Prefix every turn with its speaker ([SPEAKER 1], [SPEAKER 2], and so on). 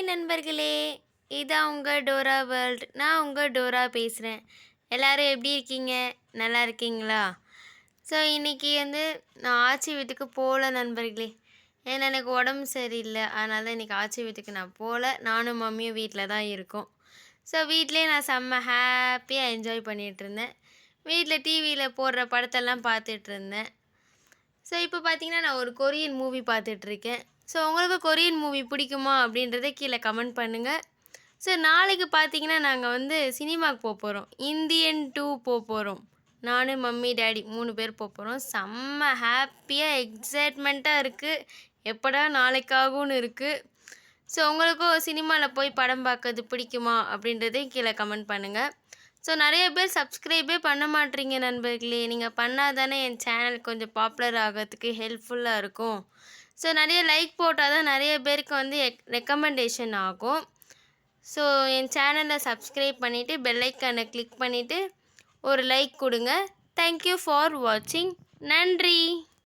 [SPEAKER 1] hi நண்பர்களே இதான் உங்கள் டோரா வேர்ல்டு நான் உங்கள் டோரா பேசுகிறேன் எல்லோரும் எப்படி இருக்கீங்க நல்லா இருக்கீங்களா ஸோ இன்றைக்கி வந்து நான் ஆச்சி வீட்டுக்கு போகல நண்பர்களே ஏன்னா எனக்கு உடம்பு சரியில்லை அதனால தான் இன்றைக்கி ஆச்சி வீட்டுக்கு நான் போகல நானும் மம்மியும் வீட்டில் தான் இருக்கோம் ஸோ வீட்லேயே நான் செம்ம ஹாப்பியாக என்ஜாய் பண்ணிகிட்டு இருந்தேன் வீட்டில் டிவியில் போடுற படத்தெல்லாம் பார்த்துட்டு இருந்தேன் ஸோ இப்போ பார்த்தீங்கன்னா நான் ஒரு கொரியன் மூவி பார்த்துட்ருக்கேன் ஸோ உங்களுக்கு கொரியன் மூவி பிடிக்குமா அப்படின்றத கீழே கமெண்ட் பண்ணுங்கள் ஸோ நாளைக்கு பார்த்தீங்கன்னா நாங்கள் வந்து சினிமாவுக்கு போக போகிறோம் இந்தியன் டூ போக போகிறோம் நான் மம்மி டேடி மூணு பேர் போக போகிறோம் செம்ம ஹாப்பியாக எக்ஸைட்மெண்ட்டாக இருக்குது எப்படா நாளைக்காகவும் இருக்குது ஸோ உங்களுக்கும் சினிமாவில் போய் படம் பார்க்கறது பிடிக்குமா அப்படின்றதையும் கீழே கமெண்ட் பண்ணுங்கள் ஸோ நிறைய பேர் சப்ஸ்கிரைபே பண்ண மாட்றீங்க நண்பர்களே நீங்கள் பண்ணால் தானே என் சேனல் கொஞ்சம் பாப்புலர் ஆகிறதுக்கு ஹெல்ப்ஃபுல்லாக இருக்கும் ஸோ நிறைய லைக் போட்டால் தான் நிறைய பேருக்கு வந்து ரெக்கமெண்டேஷன் ஆகும் ஸோ என் சேனலை சப்ஸ்கிரைப் பண்ணிவிட்டு பெல்லைக்கானை கிளிக் பண்ணிவிட்டு ஒரு லைக் கொடுங்க தேங்க்யூ ஃபார் வாட்சிங் நன்றி